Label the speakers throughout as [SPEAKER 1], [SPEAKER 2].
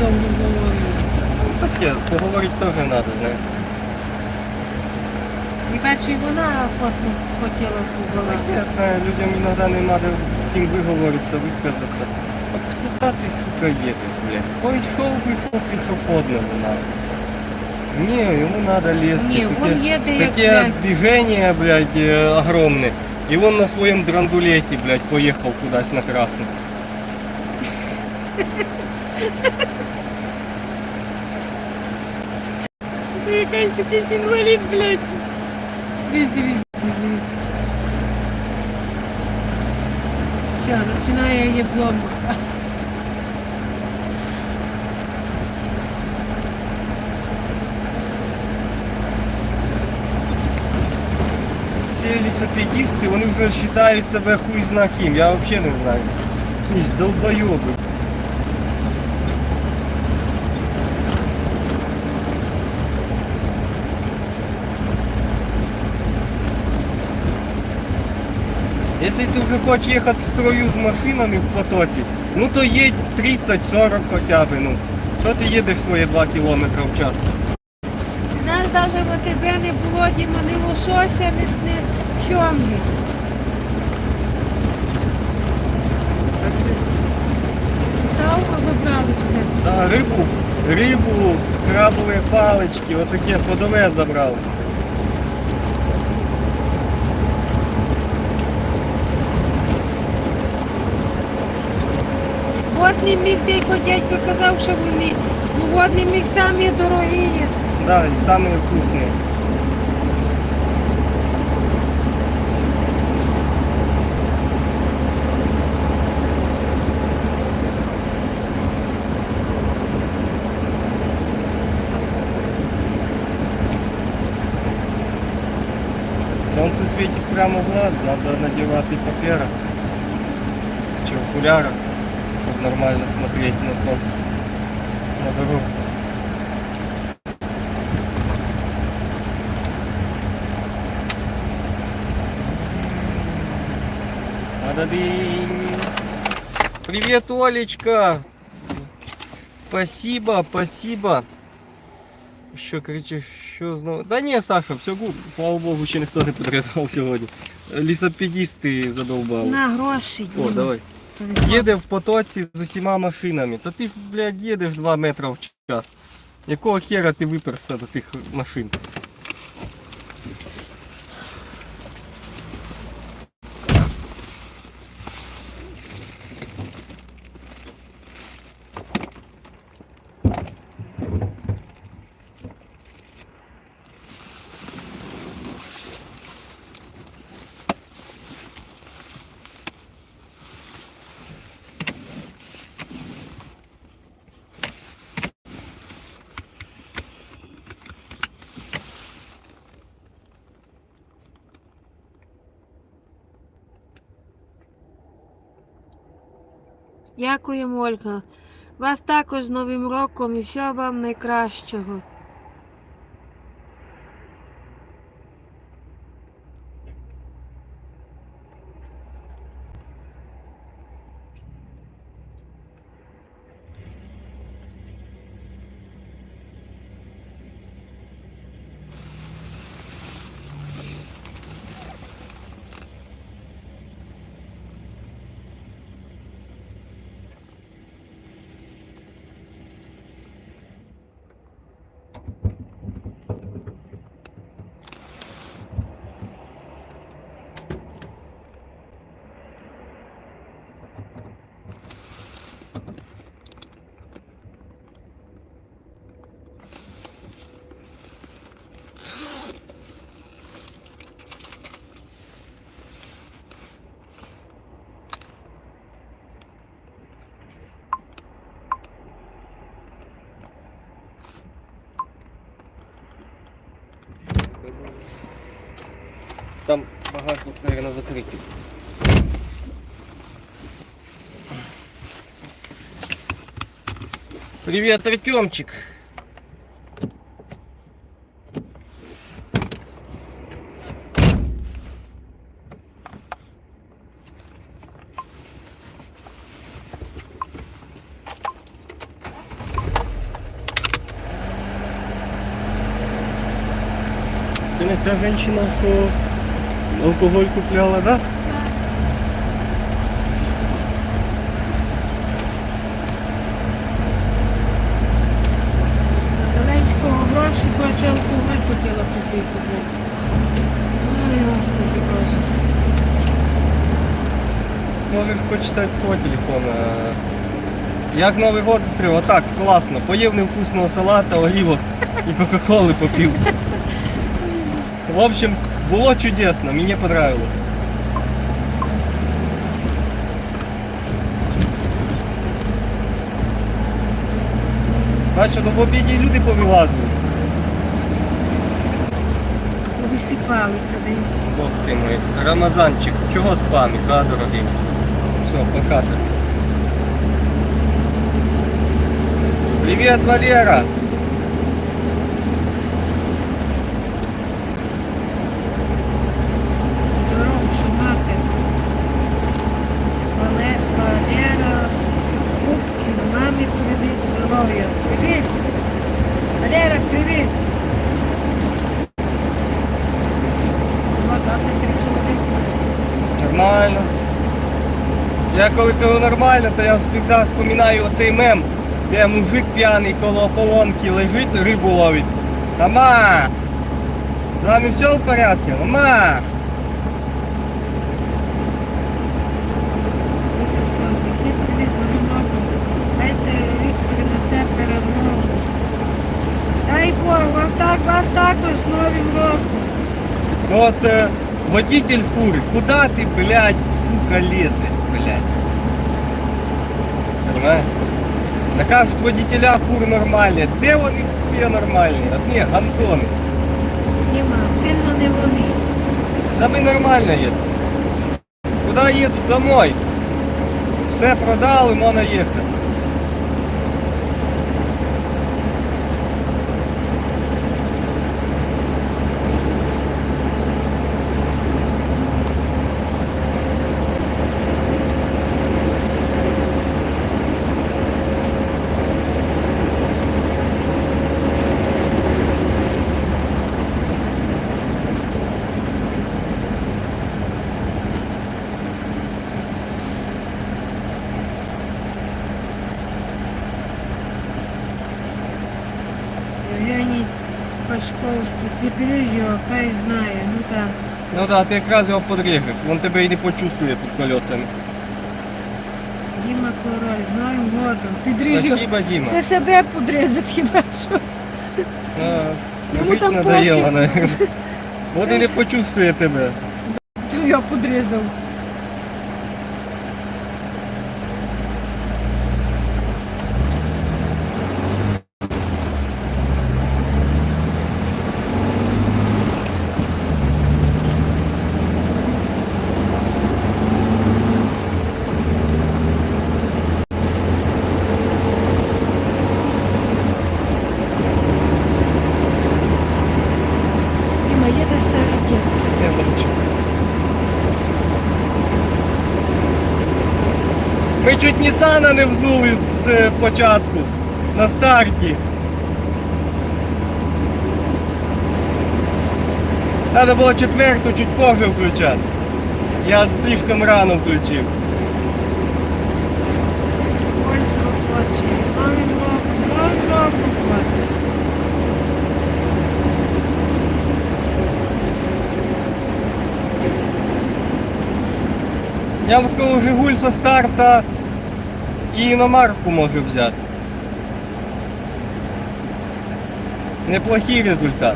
[SPEAKER 1] довго говорю.
[SPEAKER 2] Таке, поговорити теж треба, знаєш.
[SPEAKER 1] І бачу, і вона охотно хотіла поговорити.
[SPEAKER 2] Я знаю, людям іноді не треба з ким виговоритися, висказатися. От куди ти, сука, їдеш, блядь? Пойшов би по пішохідному надо. Ні, йому треба лізти.
[SPEAKER 1] Ні,
[SPEAKER 2] Таке-
[SPEAKER 1] він їде як,
[SPEAKER 2] Такие
[SPEAKER 1] блядь,
[SPEAKER 2] движения, блядь, э, огромные. И он на своем драндулете, блядь, поехал куда-то на красный.
[SPEAKER 1] Ну, якась якийсь інвалід, блядь. Дивись, дивись, дивись. Все, починає єблом.
[SPEAKER 2] Ці велосипедисти, вони вже вважають себе хуй зна ким. Я взагалі не знаю. Якісь долбойоби. Якщо ти вже хочеш їхати в строю з машинами в потоці, ну то їдь 30-40 хоча б. Ну. Що ти їдеш свої 2 км в час?
[SPEAKER 1] Знаєш, навіть на тебе не було, Діма, ні лосося, ні, ні сьомги. Забрали все.
[SPEAKER 2] Да, рибу, рибу, крабові палички, отаке ходове забрали.
[SPEAKER 1] Водний міг дядько дядько казав, що вони. Ну водний міг самі дорогі.
[SPEAKER 2] Да, і самі вкусні. Солнце светит прямо в глаз, надо надевать папера чи окуляра, чтобы нормально смотреть на солнце, на дорогу. Та-да-динь. Привет, Олечка! Спасибо, спасибо. Що кричиш, що знову? Да ні, Саша, все гуд. Слава Богу, ще ніхто не підрізав сьогодні. Лісопедісти задовбали.
[SPEAKER 1] На гроші.
[SPEAKER 2] О,
[SPEAKER 1] Діма.
[SPEAKER 2] давай. Їде в потоці з усіма машинами. то ти ж, блядь, їдеш 2 метри в час. Якого хера ти виперся до тих машин?
[SPEAKER 1] Дякуємо, Ольга. Вас також з Новим роком і всього вам найкращого.
[SPEAKER 2] Там багажник, наверное, закритий. Привет, Артемчик! Це женщина, что алкоголь купляла, да?
[SPEAKER 1] Зеленського гроші хоче алкоголь хотіла купити. Ой, Господи Боже.
[SPEAKER 2] Можеш почитати свого телефона. Як Новий год зустрів? Отак, класно. Поїв невкусного салата, олівок і кока-коли попив. В общем, було чудесно, мені понравилось. Бачу, ну в обіді люди повилазили.
[SPEAKER 1] Висипалися, де
[SPEAKER 2] Бог ти мой. Рамазанчик, чого спамиш, а, дорогий? Все, пока тобі. Привет, Валера!
[SPEAKER 1] Здоров, Шумахер. Вале, Валера, Пупкін, мамі привіт, здоров'я. Привіт! Валера, привіт! О, 23 чоловіки сьогодні.
[SPEAKER 2] Нормально. Я нормально, то я завжди вспоминаю оцей мем, де мужик п'яний коло полонки лежить, рибу ловить. Мама! З вами все в порядку? Мама!
[SPEAKER 1] Дай Бог, вам так, вас також з Новим роком.
[SPEAKER 2] Ну от е, водитель фури, куда ти, блядь, сука, лезешь? Понимаешь? Накажут водителя фур нормальні. Де вони хуя нормальні? Одні гандони.
[SPEAKER 1] Діма, сильно не вони.
[SPEAKER 2] Да ми нормально їдемо. Куди їдуть? Домой. Все продали, можна їхати.
[SPEAKER 1] Підріжджу, хай знає. Ну так.
[SPEAKER 2] Ну да, ти якраз його подріжеш, він тебе і не почувствує під колесами.
[SPEAKER 1] Діма Король, з Новим годом. Підріжджу.
[SPEAKER 2] Спасибо, Діма.
[SPEAKER 1] Це себе подрізати хіба що.
[SPEAKER 2] А,
[SPEAKER 1] Йому
[SPEAKER 2] жить
[SPEAKER 1] там
[SPEAKER 2] надоело,
[SPEAKER 1] похер.
[SPEAKER 2] наверное. От і не почувствує тебе.
[SPEAKER 1] Хто його подрізав? Діма, їде старий дід.
[SPEAKER 2] Я бачу. Ми Нісана не взули з е, початку. На старті. Треба було четверту чуть позже включати. Я слишком рано включив. Я вам скажу, Жигуль со старта і іномарку може взяти. Неплохий результат.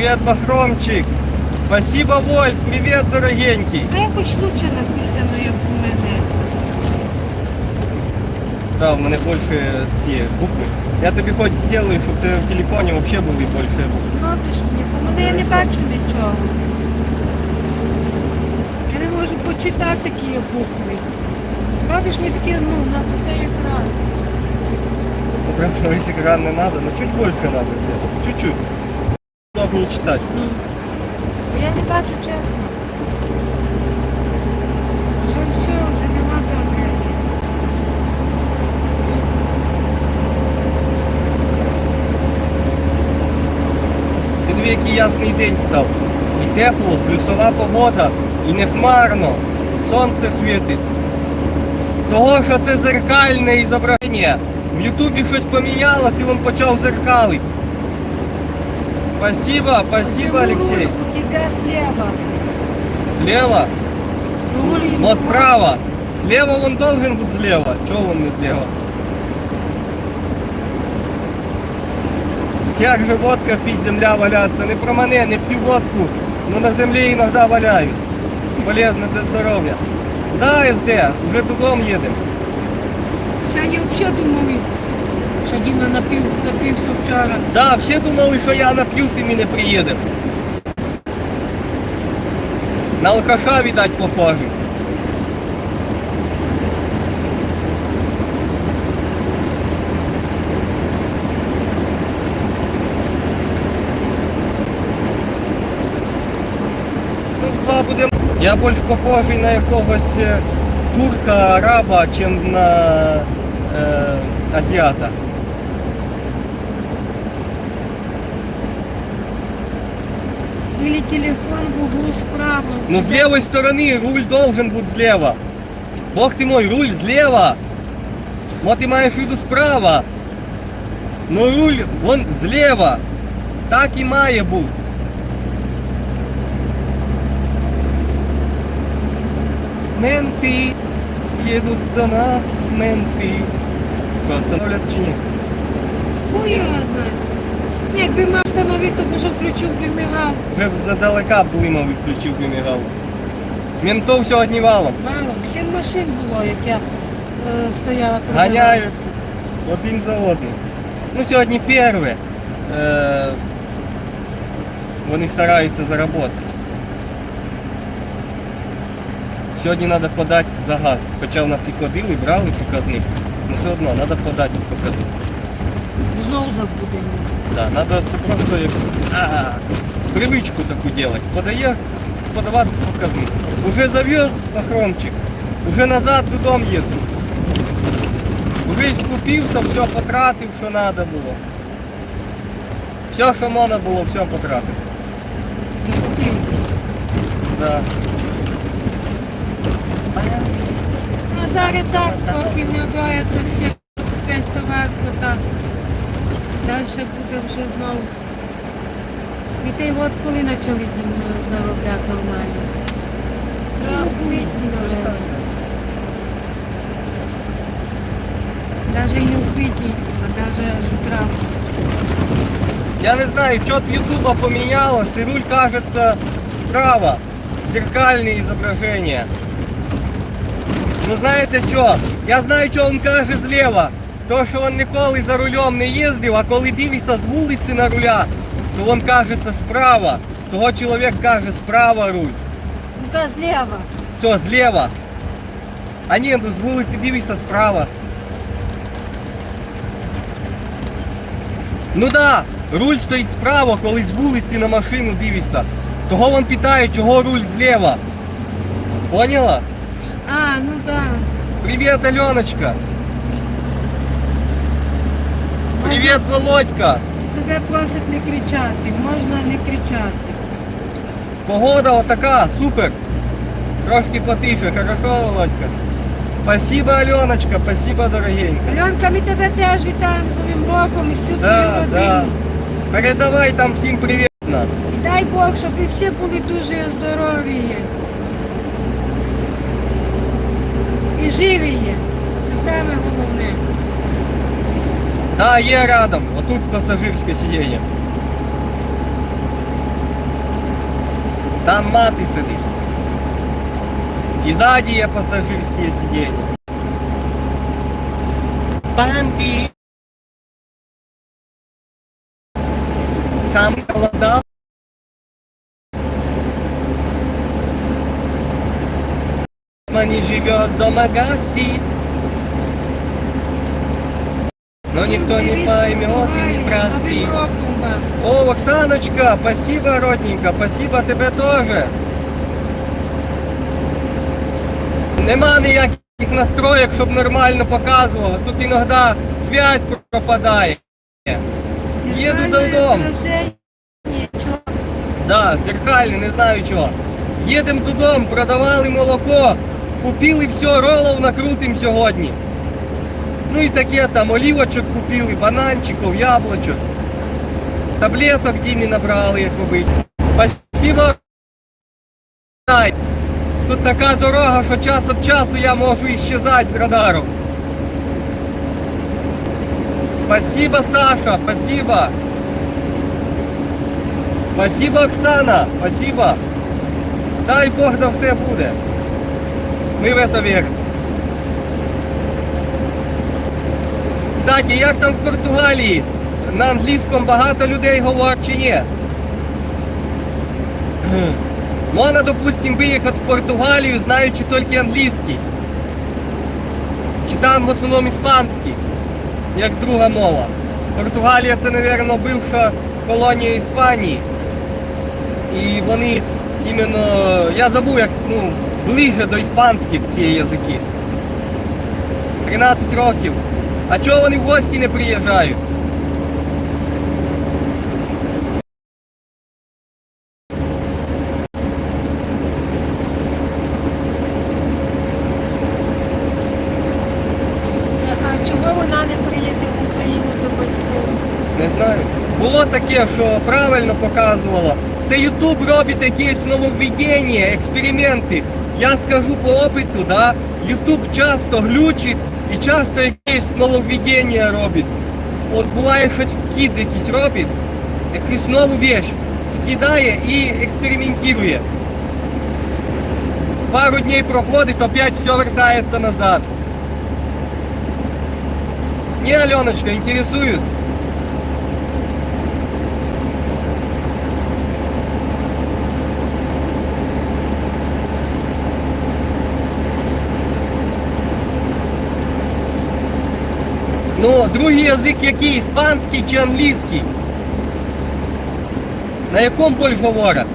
[SPEAKER 2] Привет, Бахромчик. Спасибо, Вольт. Привет, дорогенький.
[SPEAKER 1] А якось лучше написано, як у мене.
[SPEAKER 2] Да, в мене більше ці букви. Я тобі хоч зроблю, щоб ти в телефоні взагалі були більше букви.
[SPEAKER 1] Зробиш мені, бо мене я не бачу нічого. Я не можу почитати такі букви. Робиш мені такі, ну, на все екран.
[SPEAKER 2] Ну, прям на весь экран не надо, но чуть больше надо сделать. Чуть-чуть. Удобнее читать.
[SPEAKER 1] Ну. Я не бачу чесно. Вже все, вже нема дозволу.
[SPEAKER 2] Ти диви, який ясний день став. І тепло, плюсова погода, і не хмарно. Сонце світить. Того, що це зеркальне зображення. В Ютубі щось помінялось і він почав зеркалити. Спасибо, спасибо,
[SPEAKER 1] Почему
[SPEAKER 2] Алексей.
[SPEAKER 1] руль У тебя слева.
[SPEAKER 2] Слева,
[SPEAKER 1] Руль
[SPEAKER 2] но справа. Слева он должен быть слева. Чего он не слева? Як же водка пить, земля валяться? Не про мене, не п'ю водку, но на землі іноді валяюсь. Полезно для здоров'я. Да, СД, вже додому їдемо.
[SPEAKER 1] Сьогодні взагалі думали, Що Діма напився, напився вчора.
[SPEAKER 2] Да, всі думали, що я нап'юсь і ми не приїдемо. На алкаша, видать, похожий. Ну. Я більш похожий на якогось е, турка, араба, чим на е, азіата.
[SPEAKER 1] Или телефон в углу справа.
[SPEAKER 2] Но с левой стороны руль должен быть слева. Бог ты мой, руль слева. Вот ты маешь в виду справа. Но руль, вон слева. Так і має бути. Менти їдуть до нас, менти. Що, остановлять чи ні?
[SPEAKER 1] Хуй його знає. Ні, Якби мав встановити, то б вже включив би мигав.
[SPEAKER 2] Вже б задалека блимав відключив би мігав. Ментов сьогодні валом.
[SPEAKER 1] Валом. Сім машин було, як я е, стояла. перед
[SPEAKER 2] Ганяють один за одним. Ну, сьогодні перше. Е, вони стараються заработати. Сьогодні треба подати за газ. Хоча в нас і ходили, брали показник. але все одно треба подати показник.
[SPEAKER 1] Знову забудемо.
[SPEAKER 2] Да, надо це просто як а, привичку таку делать. Подає, подавати показник. Уже завез похромчик, уже назад додому їду. Уже скупився, все потратив, що треба було. Все, що можна було, все потратив. Да.
[SPEAKER 1] А зараз так, поки не огояться буде вже знову. І ти от коли почали Дім, заробляти нормально? Треба квітні, напевно. Навіть і не у квітні, а навіть аж у травні.
[SPEAKER 2] Я не знаю, что от Ютуба поменялось, и руль кажется справа. Зеркальное изображение. Ну знаєте що? Я знаю, що він каже зліва. То, що він ніколи за рулем не їздив, а коли дивиться з вулиці на руля, то він кажеться справа. Того чоловік каже справа руль.
[SPEAKER 1] Ну-ка зліва.
[SPEAKER 2] Все, зліва. А ні, ну з вулиці дивися справа. Ну да, руль стоїть справа, коли з вулиці на машину дивишся. Того він питає, чого руль зліва. Поняла?
[SPEAKER 1] А, ну да.
[SPEAKER 2] Привіт, Альоночка. Привіт, Володька.
[SPEAKER 1] Тебе просять не кричати, можна не кричати.
[SPEAKER 2] Погода отака, супер. Трошки потише, хорошо, Володька? Спасибо, Альоночка, спасибо, дорогенька.
[SPEAKER 1] Альонка, ми тебе теж вітаємо з Новим роком і всю
[SPEAKER 2] Да,
[SPEAKER 1] твою
[SPEAKER 2] да.
[SPEAKER 1] родину.
[SPEAKER 2] Передавай там всім привіт нас.
[SPEAKER 1] І дай Бог, щоб ви всі були дуже здорові. І живі є. Це саме головне.
[SPEAKER 2] Да, є рядом. Отут пасажирське сидіння. Там мати сидить. І ззаді є пасажирське сидіння. Бамбі. Сам голодав. не живет дома гостит. Но никто не поймет и не простит. О, Оксаночка, спасибо, родненька, спасибо тебе тоже. Нема ніяких настроєк, щоб нормально показувало. Тут іноді связь пропадає. Їду додому. Да, зеркальне, не знаю чого. Їдемо додому, продавали молоко, купили все, ролов накрутим сьогодні. Ну і таке там олівочок купили, бананчиків, яблучок. Таблеток Дімі набрали, як робити. Спасибо. Тут така дорога, що час від часу я можу іщезати з радару. Спасибо, Саша, спасибо. Спасибо, Оксана, спасибо. Дай Бог да все буде. Ми в это віримо. Кстати, як там в Португалії? На англійському багато людей говорять чи ні? Можна, допустим, виїхати в Португалію, знаючи тільки англійський. Чи там в основному іспанський, як друга мова. Португалія це, мабуть, бивша колонія Іспанії. І вони іменно, я забув, як ну, ближе до іспанських ці язики. 13 років. А чого вони в гості не приїжджають?
[SPEAKER 1] А чого вона не приїде в Україну до батьків?
[SPEAKER 2] Не знаю. Було таке, що правильно показувало. Це Ютуб робить якісь нововведення, експерименти. Я скажу по опиту, да, Ютуб часто глючить і часто якісь нововведення робить. От буває щось вкид якийсь робить, якусь нову вещь вкидає і експериментує. Пару днів проходить, опять все вертається назад. Не, Аленочка, интересуюсь. Ну, другий язик який? Іспанський чи англійський? На якому більш говорять?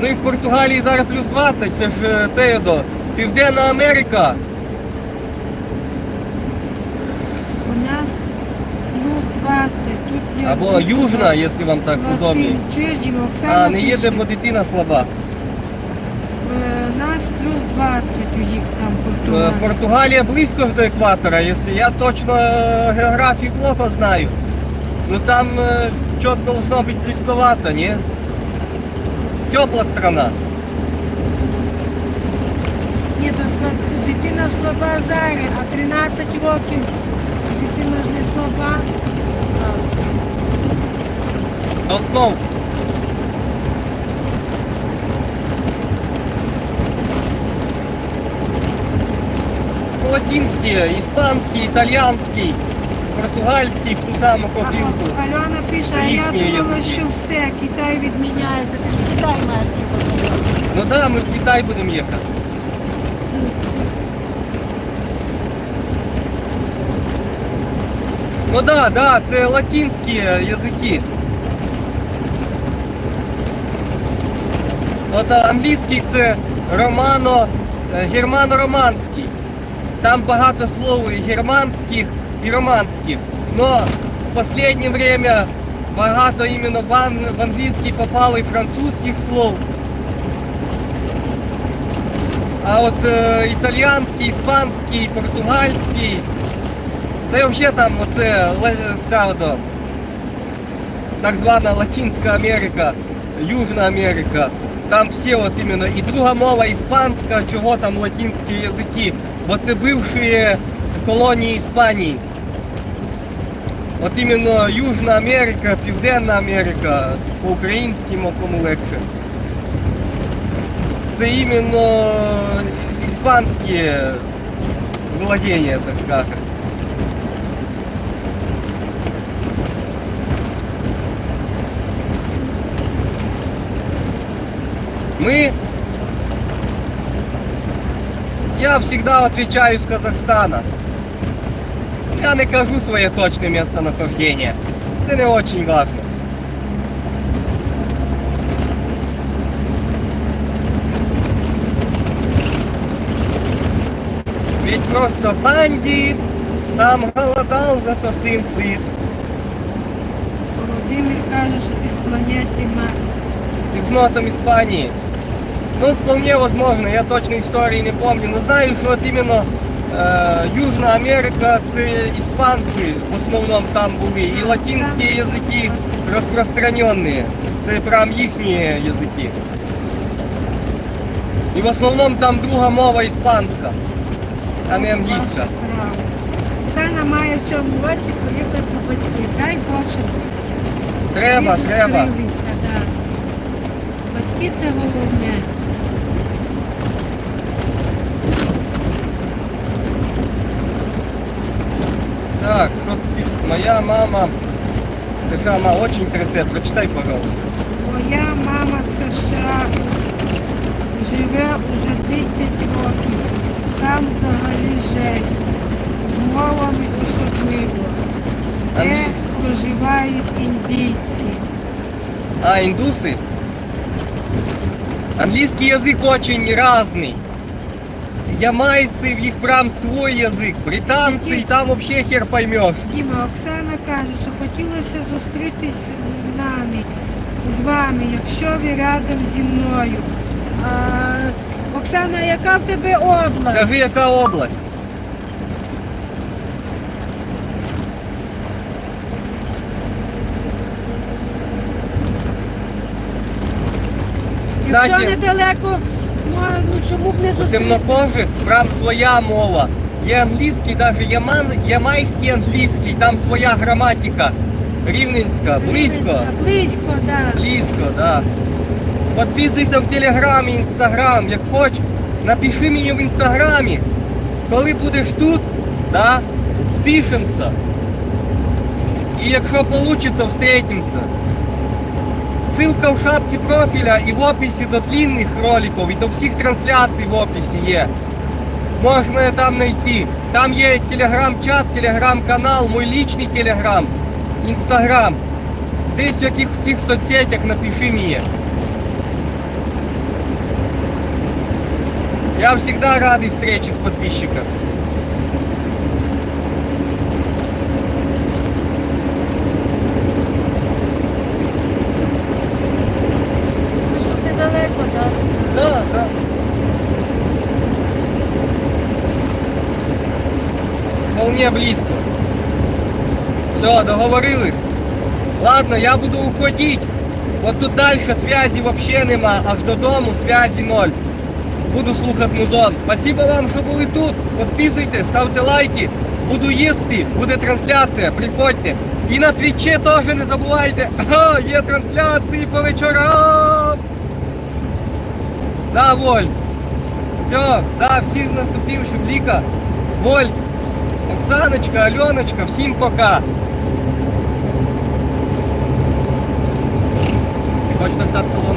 [SPEAKER 2] Ну і в Португалії зараз плюс 20, це ж е, це до Південна Америка.
[SPEAKER 1] У нас плюс 20, тут є...
[SPEAKER 2] Або Южна, якщо вам так удобніше.
[SPEAKER 1] Оксана
[SPEAKER 2] А, не їде, бо дитина слаба.
[SPEAKER 1] Е, плюс 20 у їх там
[SPEAKER 2] Е,
[SPEAKER 1] Португалія.
[SPEAKER 2] Португалія близько ж до екватора, якщо я точно е, географію плохо знаю. Ну там е, чот должно быть близковато, не? Тепла страна.
[SPEAKER 1] Ні, то слаб... дитина слаба зараз, а 13 років дитина ж не слаба.
[SPEAKER 2] Don't know. Латинський, іспанський, італіянський, португальський в ту саму копілку.
[SPEAKER 1] Альона пише, а я
[SPEAKER 2] їхні
[SPEAKER 1] думала,
[SPEAKER 2] язики.
[SPEAKER 1] що все, Китай відміняється. Ти ж в Китай маєш їхати.
[SPEAKER 2] Ну да, ми в Китай будемо їхати. Ну да, да, це латинські язики. От а, англійський це романо, е, германо-романський. Там багато слов і германських, і романських. Но в останнє время багато іменно в, ан- в англійський попало і французьких слов. А от е, італіянський, іспанський, португальський, та й взагалі там оце ла- ця от, так звана Латинська Америка, Южна Америка. Там всі от іменно і друга мова іспанська, чого там латинські язики, Бо це бивші колонії Іспанії. От іменно Южна Америка, Південна Америка, по-українськи кому легше. це іменно іспанські владіння, так сказати. Мы я всегда отвечаю с Казахстана. Я не кажу своє точне местонахождение. Це не очень важно. Ведь просто бандит, сам голодал, зато сын сыт.
[SPEAKER 1] Володимир каже, що ти з планети Марс.
[SPEAKER 2] Пятнотом Испании. Ну, вполне возможно, я точно истории не помню, но знаю, что вот именно э, Южная Америка, це іспанці в основному там були, і латинські язики розпространені. Це прям їхні язики. І в основному там друга мова іспанська, а не англійська.
[SPEAKER 1] Ваше право. Оксана має в цьому році поїхати до батьків. Дай Бог, щоб
[SPEAKER 2] Треба,
[SPEAKER 1] ви
[SPEAKER 2] треба.
[SPEAKER 1] Батьки це головне.
[SPEAKER 2] Так, что тут пишет? Моя мама США, мама очень красивая. Прочитай, пожалуйста.
[SPEAKER 1] Моя мама США живе уже 30 років. Там взагалі жесть. З мовами особливо. Де проживають індійці.
[SPEAKER 2] А, индусы? Английский язык очень разный. Ямайцы, в них прям свой язык. Британцы, и там вообще хер поймешь.
[SPEAKER 1] Діма, Оксана каже, що хотілося зустрітися з нами, з вами, якщо ви рядом зі мною. А, Оксана, яка в тебе область?
[SPEAKER 2] Скажи, яка область?
[SPEAKER 1] Якщо
[SPEAKER 2] Кстати,
[SPEAKER 1] недалеко, ну, а, ну чому б не
[SPEAKER 2] у
[SPEAKER 1] зустрітися?
[SPEAKER 2] темнокожих прям своя мова. Є англійський, навіть яман, ямайський англійський, там своя граматика. Рівненська, близько.
[SPEAKER 1] Близько, так. Да.
[SPEAKER 2] Близько, да. Підписуйся в Телеграмі, Інстаграм, як хоч. Напиши мені в інстаграмі. Коли будеш тут, да, спишемося. І якщо вийде, встретимся. Ссылка в шапці профіля і в описі до длинних роликів, і до всіх трансляцій в описі є. Можна там знайти. Там є телеграм-чат, телеграм-канал, мій личний телеграм, інстаграм. Десь в яких цих соцсетях напиши мені. Я всегда радий встрече с подписчиком. Да. Вполне близко. Все, договорились. Ладно, я буду уходить. Вот тут дальше связи вообще нема, аж додому связі ноль. Буду слухати музон. Спасибо вам, що були тут. Підписуйтесь, ставте лайки. Буду їсти, буде трансляція, приходьте. І на твічі теж не забувайте. Є трансляції по вечорам. Да, Воль. Все, да, всіх з наступившим Ліка. Воль, Оксаночка, Альоночка, всім пока. Ти хочеш достати колону?